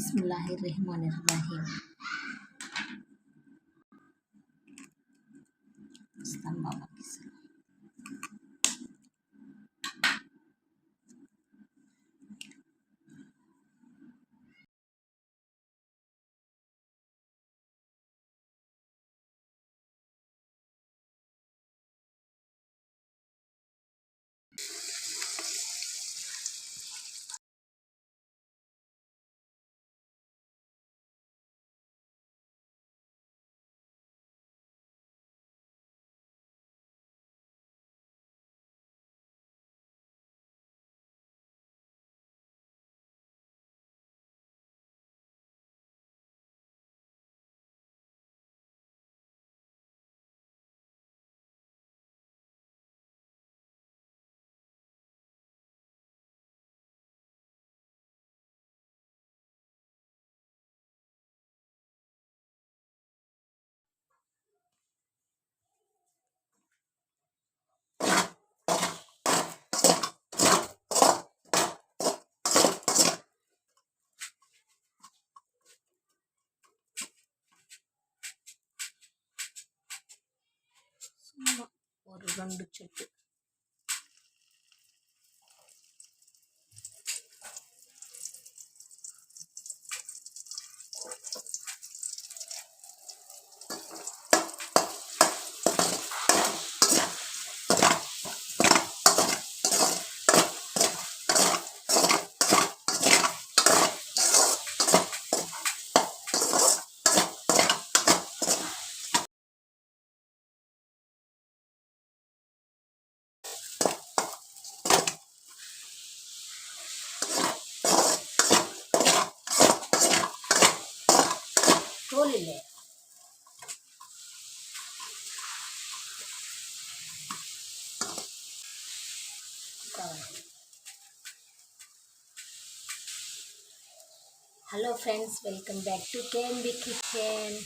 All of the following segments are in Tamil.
Bismillahirrahmanirrahim. Astagfirullah. ஒரு ரெண்டு தோல் இல்லை hello friends welcome back to KMP kitchen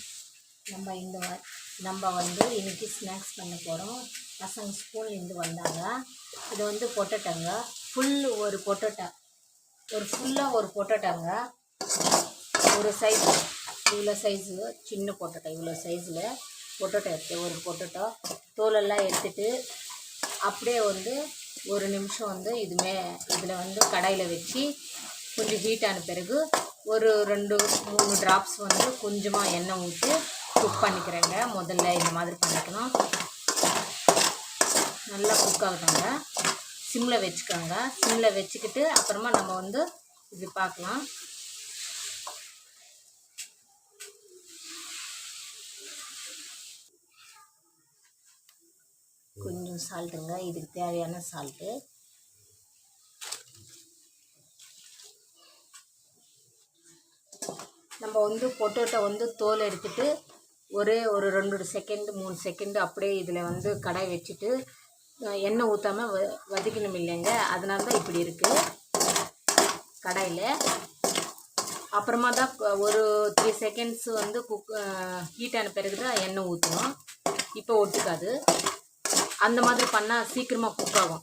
நம்ம இந்த வ- நம்ம வந்து இன்றைக்கி ஸ்நாக்ஸ் பண்ண போகிறோம் பசங்க ஸ்கூல்லேருந்து வந்தாங்க. இது வந்து பொட்டட்டோங்க. ஃபுல் ஒரு பொட்டோட்டா. ஒரு ஃபுல்லாக ஒரு பொட்டட்டோங்க. ஒரு சைஸ் இவ்வளோ சைஸு சின்ன பொட்டோட்டா இவ்வளோ சைஸில் பொட்டோட்டா எடுத்து ஒரு பொட்டட்டோ. தோலெல்லாம் எடுத்துட்டு அப்படியே வந்து ஒரு நிமிஷம் வந்து இதுமே இதில் வந்து கடாயில் வச்சு கொஞ்சம் ஹீட் ஆன பிறகு ஒரு ரெண்டு மூணு ட்ராப்ஸ் வந்து கொஞ்சமாக எண்ணெய் ஊற்றி குக் பண்ணிக்கிறேங்க. முதல்ல இந்த மாதிரி பண்ணிக்கணும். நல்லா குக் ஆகுதுங்க சிம்மில் வச்சுக்கோங்க. சிம்மில் வச்சுக்கிட்டு அப்புறமா நம்ம வந்து இது பார்க்கலாம். கொஞ்சம் சால்ட்டுங்க இதுக்கு தேவையான சால்ட்டு நம்ம வந்து பொட்டோட்டோ வந்து தோல் எடுத்துட்டு ஒரே ஒரு ரெண்டு செகண்டு மூணு செகண்டு அப்படியே இதில் வந்து கடாய் வச்சுட்டு எண்ணெய் ஊற்றாமல் வ வதக்கணும் இல்லைங்க. அதனால தான் இப்படி இருக்குது கடாயில். அப்புறமா தான் ஒரு த்ரீ செகண்ட்ஸ் வந்து குக் ஹீட் ஆன பிறகு தான் எண்ணெய் ஊற்றணும் இப்போ ஒட்டுக்காது. அந்த மாதிரி பண்ணால் சீக்கிரமாக குக் ஆகும்.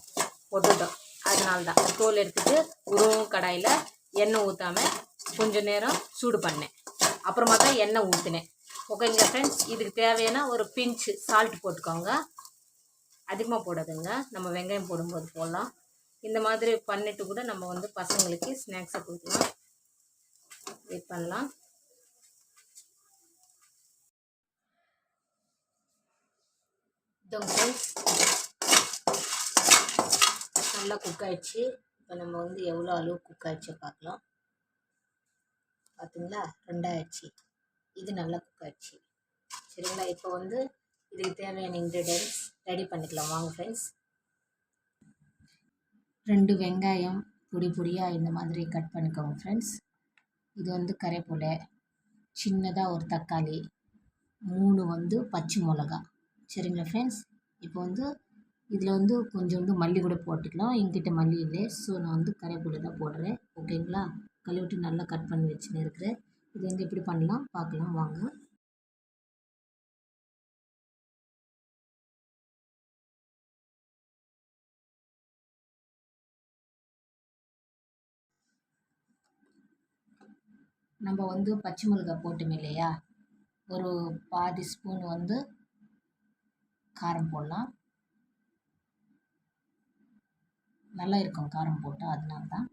ஒட்டுட்டோம் அதனால தான் தோல் எடுத்துட்டு உருவும் கடாயில் எண்ணெய் ஊற்றாம கொஞ்சம் நேரம் சூடு பண்ணேன். அப்புறமா தான் எண்ணெய் ஊற்றினேன் ஓகேங்க ஃப்ரெண்ட்ஸ் இதுக்கு தேவையான ஒரு பிஞ்சு சால்ட் போட்டுக்கோங்க. அதிகமாக போடாதுங்க. நம்ம வெங்காயம் போடும்போது போடலாம். இந்த மாதிரி பண்ணிட்டு கூட நம்ம வந்து பசங்களுக்கு ஸ்நாக்ஸை கொடுக்கலாம். வெயிட் பண்ணலாம். ஃப்ரெண்ட்ஸ் நல்லா குக் ஆயிடுச்சு. இப்போ நம்ம வந்து எவ்வளோ அளவு குக் ஆயிடுச்சு பார்க்கலாம். பார்த்தீங்களா ரெண்டாயிடுச்சு. இது நல்லா குக் ஆயிடுச்சு. சரிங்களா? இப்போ வந்து இதுக்கு தேவையான இன்க்ரீடியன்ஸ் ரெடி பண்ணிக்கலாம். வாங்க ஃப்ரெண்ட்ஸ் ரெண்டு வெங்காயம் பொடி பொடியாக இந்த மாதிரி கட் பண்ணிக்கோங்க ஃப்ரெண்ட்ஸ் இது வந்து கரைப்பூலை சின்னதாக ஒரு தக்காளி மூணு வந்து பச்சை மிளகா. சரிங்களா ஃப்ரெண்ட்ஸ் இப்போ வந்து இதில் வந்து கொஞ்சோண்டு மல்லி கூட போட்டுக்கலாம். என்கிட்ட மல்லி இல்லை. ஸோ நான் வந்து கரைப்பூலை தான் போடுறேன். ஓகேங்களா கழுவிட்டு நல்லா கட் பண்ணி வச்சுன்னு இருக்கிறேன். இது வந்து எப்படி பண்ணலாம்? பார்க்கலாம் வாங்க. நம்ம வந்து பச்சை மிளகாய் போட்டோம் இல்லையா? ஒரு பாதி ஸ்பூன் வந்து காரம் போடலாம். நல்லா இருக்கும் காரம் போட்டால் அதனால தான்.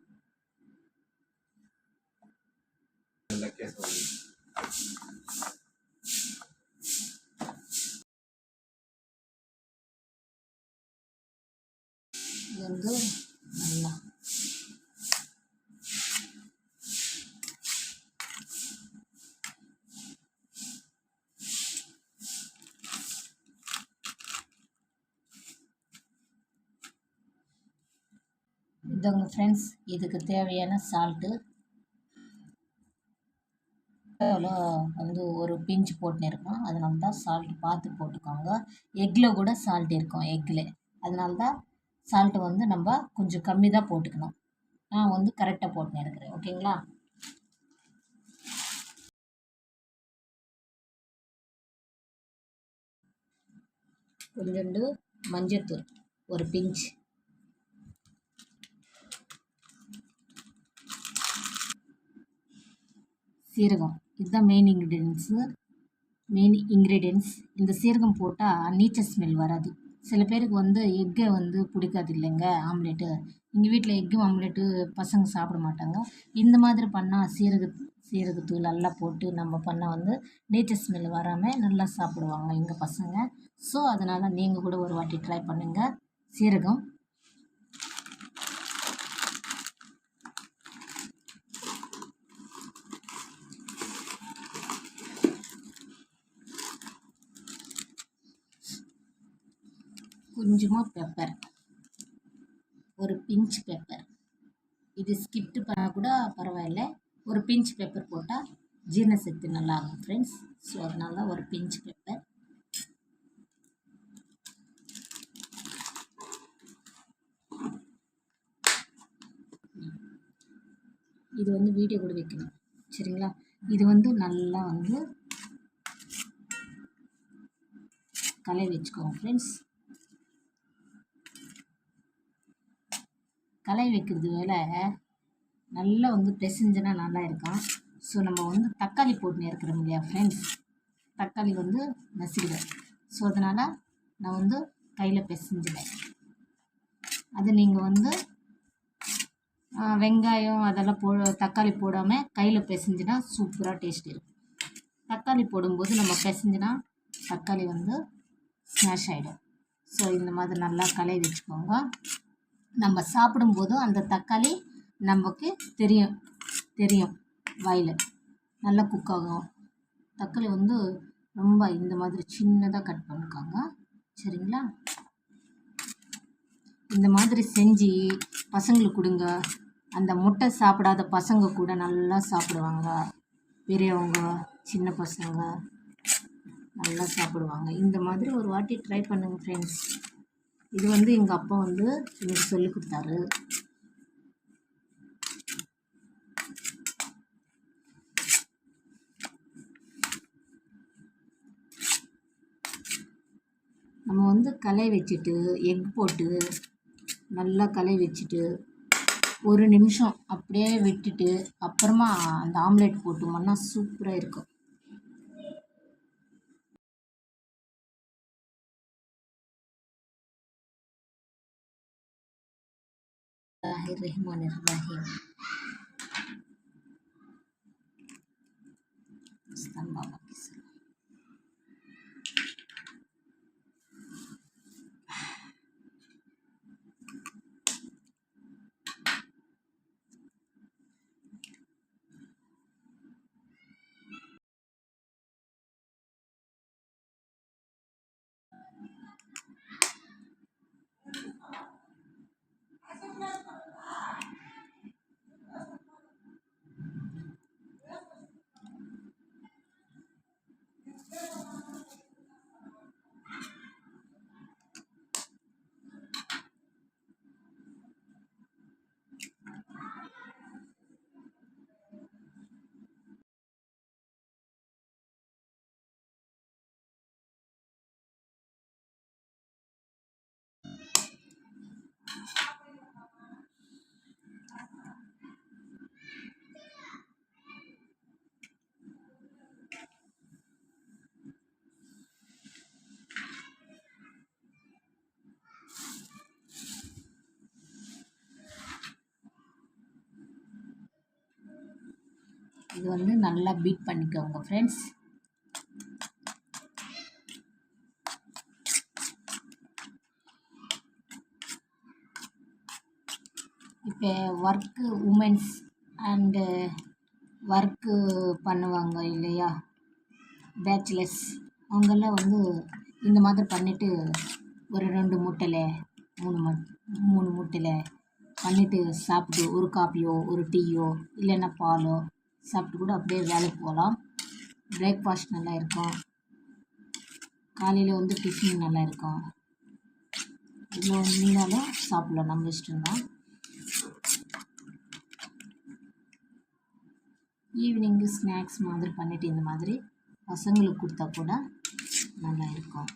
இது வந்து நல்லா இதுங்க ஃப்ரெண்ட்ஸ் இதுக்கு தேவையான சால்ட்டு எவ்வளோ வந்து ஒரு பிஞ்சு போட்டுன்னு இருக்கணும் அதனால தான் சால்ட் பார்த்து போட்டுக்கோங்க. எக்கில் கூட சால்ட் இருக்கும் எக்கில் அதனால தான் சால்ட்டு வந்து நம்ம கொஞ்சம் கம்மி தான் போட்டுக்கணும். நான் வந்து கரெக்டாக போட்டுன்னு இருக்கிறேன் ஓகேங்களா? கொஞ்சோண்டு மஞ்சத்தூள் ஒரு பிஞ்ச். சீரகம். இதுதான் மெயின் இன்க்ரீடியன்ஸு மெயின் இன்க்ரீடியன்ஸ் இந்த சீரகம் போட்டால் நீச்சல் ஸ்மெல் வராது. சில பேருக்கு வந்து எக்கை வந்து பிடிக்காது இல்லைங்க ஆம்லேட்டு எங்கள் வீட்டில் எக்கு ஆம்லேட்டு பசங்க சாப்பிட மாட்டாங்க. இந்த மாதிரி பண்ணால் சீரக சீரகத்தூள் எல்லாம் போட்டு நம்ம பண்ணால் வந்து நீச்சல் ஸ்மெல் வராமல் நல்லா சாப்பிடுவாங்க எங்கள் பசங்க. ஸோ அதனால் நீங்கள் கூட ஒரு வாட்டி ட்ரை பண்ணுங்கள் சீரகம் கொஞ்சமாக பெப்பர் ஒரு பிஞ்ச் பெப்பர் இது ஸ்கிப்டு பண்ணால் கூட பரவாயில்ல. ஒரு பிஞ்ச் பெப்பர் போட்டால் ஜீரண சக்தி நல்லா ஃப்ரெண்ட்ஸ் ஸோ அதனால தான் ஒரு பிஞ்ச் பெப்பர் இது வந்து வீடியோ கூட வைக்கணும். சரிங்களா? இது வந்து நல்லா வந்து கலை வச்சுக்கோங்க ஃப்ரெண்ட்ஸ் களை வைக்கிறது வேலை நல்லா வந்து பிசைஞ்சுனா நல்லா இருக்கும் ஸோ நம்ம வந்து தக்காளி போட்டுன்னு இருக்கிறோம் இல்லையா ஃப்ரெண்ட்ஸ் தக்காளி வந்து நசுக்கிடும் ஸோ அதனால் நான் வந்து கையில் பிசைஞ்சிடுவேன் அது நீங்கள் வந்து வெங்காயம் அதெல்லாம் போ தக்காளி போடாமல் கையில் பிசைஞ்சுனா சூப்பராக டேஸ்ட் இருக்கும் தக்காளி போடும்போது நம்ம பிசைஞ்சினா தக்காளி வந்து ஸ்மாஷ் ஆகிடும் ஸோ இந்த மாதிரி நல்லா கலை வச்சுக்கோங்க. நம்ம சாப்பிடும்போது அந்த தக்காளி நமக்கு தெரியும். தெரியும். வாயில். நல்லா குக் ஆகும். தக்காளி வந்து ரொம்ப இந்த மாதிரி சின்னதாக கட் பண்ணிக்கோங்க. சரிங்களா? இந்த மாதிரி செஞ்சு பசங்களுக்கு கொடுங்க. அந்த முட்டை சாப்பிடாத பசங்க கூட நல்லா சாப்பிடுவாங்க. பெரியவங்க சின்ன பசங்க நல்லா சாப்பிடுவாங்க. இந்த மாதிரி ஒரு வாட்டி ட்ரை பண்ணுங்கள் ஃப்ரெண்ட்ஸ் இது வந்து எங்கள் அப்பா வந்து எனக்கு சொல்லி கொடுத்தாரு. நம்ம வந்து களை வச்சுட்டு எக் போட்டு நல்லா களை வச்சுட்டு ஒரு நிமிஷம் அப்படியே விட்டுட்டு அப்புறமா அந்த ஆம்லேட் போட்டோம்னா சூப்பராக இருக்கும். Bismillahirrahmanirrahim. Astagfirullah. இது வந்து நல்லா பீட் பண்ணிக்கோங்க ஃப்ரெண்ட்ஸ் இப்போ ஒர்க்கு உமன்ஸ் அண்டு ஒர்க்கு பண்ணுவாங்க இல்லையா? பேச்சுலர்ஸ் அவங்கெல்லாம் வந்து இந்த மாதிரி பண்ணிவிட்டு ஒரு ரெண்டு மூட்டையில் மூணு மட் மூணு மூட்டையில் பண்ணிவிட்டு சாப்பிட்டு ஒரு காப்பியோ ஒரு டீயோ இல்லைன்னா பாலோ சாப்பிட்டு கூட அப்படியே வேலைக்கு போகலாம். பிரேக்ஃபாஸ்ட் நல்லா இருக்கும். காலையில் வந்து டிஃபின் நல்லா இருக்கும். இவ்வளோ மீனாலும் சாப்பிட்லாம். நம்ம இஷ்டம்தான் ஈவினிங்கு ஸ்நாக்ஸ் மாதிரி பண்ணிவிட்டு இந்த மாதிரி பசங்களுக்கு கொடுத்தா கூட நல்லா இருக்கும்.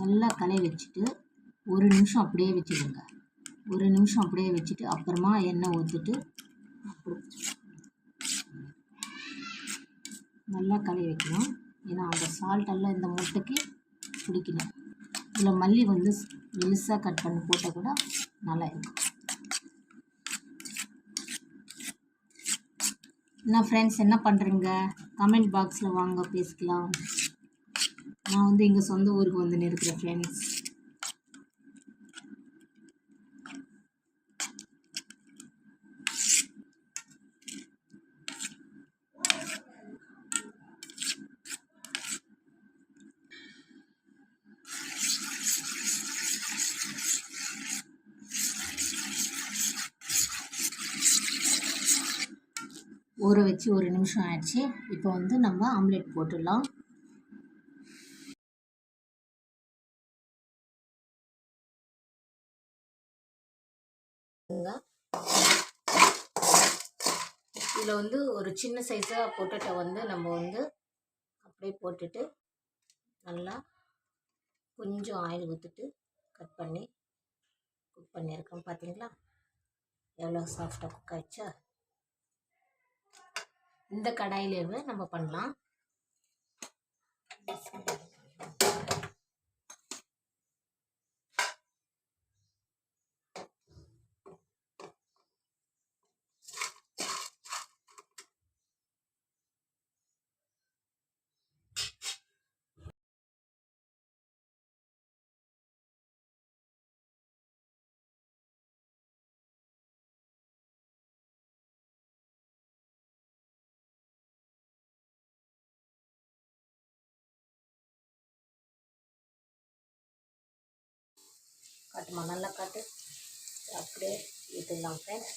நல்லா கலை வச்சுட்டு ஒரு நிமிஷம் அப்படியே வச்சுடுங்க ஒரு நிமிஷம் அப்படியே வச்சுட்டு அப்புறமா எண்ணெய் ஊற்றிட்டு நல்லா கலை வைக்கணும். ஏன்னா அந்த சால்ட் எல்லாம் இந்த முட்டைக்கு பிடிக்கணும். இதில் மல்லி வந்து மெலிசாக கட் பண்ணி போட்டால் கூட நல்லா இருக்கும். என்ன ஃப்ரெண்ட்ஸ் என்ன பண்ணுறீங்க கமெண்ட் பாக்ஸில் வாங்க பேசிக்கலாம். நான் வந்து எங்கள் சொந்த ஊருக்கு வந்து இருக்கிறேன் ஃப்ரெண்ட்ஸ் ஊற வச்சு ஒரு நிமிஷம் ஆயிடுச்சு இப்போ வந்து நம்ம ஆம்லெட் போட்டுடலாம். இதில் வந்து ஒரு சின்ன சைஸாக பொட்டேட்டோ வந்து நம்ம வந்து அப்படியே போட்டுட்டு நல்லா கொஞ்சம் ஆயில் ஊற்றிட்டு கட் பண்ணி குக் பண்ணியிருக்கோம். பார்த்தீங்களா? எவ்வளோ சாஃப்டாக குக் ஆயிடுச்சா? இந்த கடாயிலேயே நம்ம பண்ணலாம். காட்டுமா நல்லா காட்டு. அப்படியே ஊற்றிடலாம் ஃப்ரெண்ட்ஸ்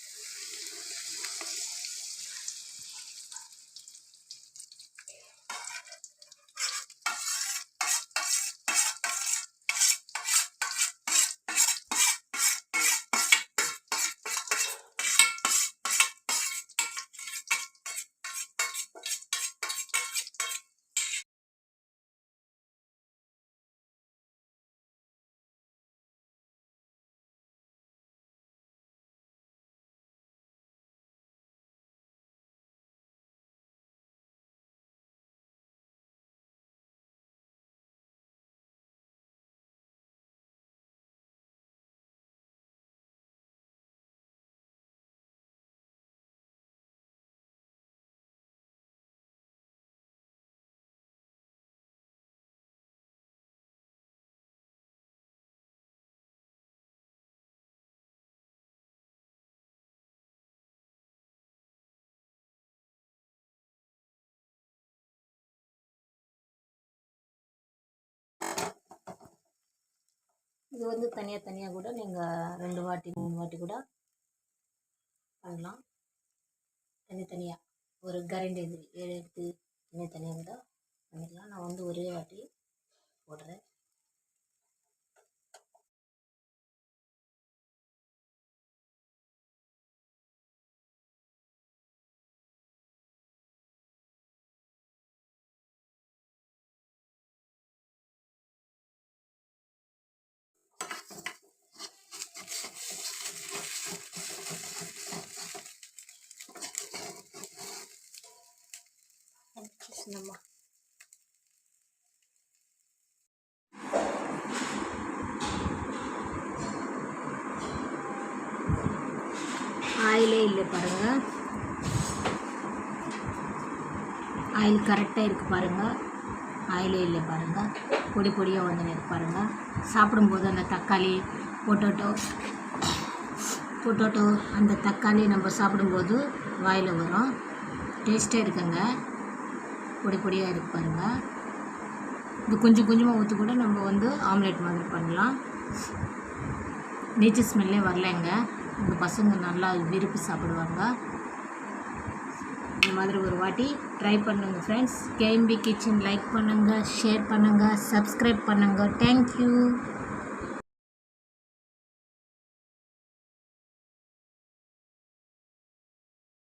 இது வந்து தனியாக தனியாக கூட நீங்கள் ரெண்டு வாட்டி மூணு வாட்டி கூட பண்ணலாம். தனித்தனியாக ஒரு கரண்டி இது. எடுத்து தனித்தனியாக கூட பண்ணிக்கலாம் நான் வந்து ஒரே வாட்டி போடுறேன். நம்ம. ஆயிலே இல்லை பாருங்கள் ஆயில் கரெக்டாக இருக்குது பாருங்கள் ஆயிலே இல்லை பாருங்கள் பொடி பொடியாக வந்துன்னு இருக்கு பாருங்கள் சாப்பிடும்போது அந்த தக்காளி பொட்டோட்டோ பொட்டோட்டோ அந்த தக்காளி நம்ம சாப்பிடும்போது வாயில் வரும். டேஸ்ட்டாக இருக்குங்க. பொடி பொடியாக இருக்கு பாருங்கள் இது கொஞ்சம் கொஞ்சமாக ஊற்றி கூட நம்ம வந்து ஆம்லேட் மாதிரி பண்ணலாம். நீச்சல் ஸ்மெல்லே வரலைங்க. இந்த பசங்க நல்லா விரும்பி சாப்பிடுவாங்க. இந்த மாதிரி ஒரு வாட்டி ட்ரை பண்ணுங்கள் ஃப்ரெண்ட்ஸ் கேஎம்பி கிச்சன் லைக் பண்ணுங்கள் ஷேர் பண்ணுங்கள் சப்ஸ்கிரைப் பண்ணுங்கள் தேங்க்யூ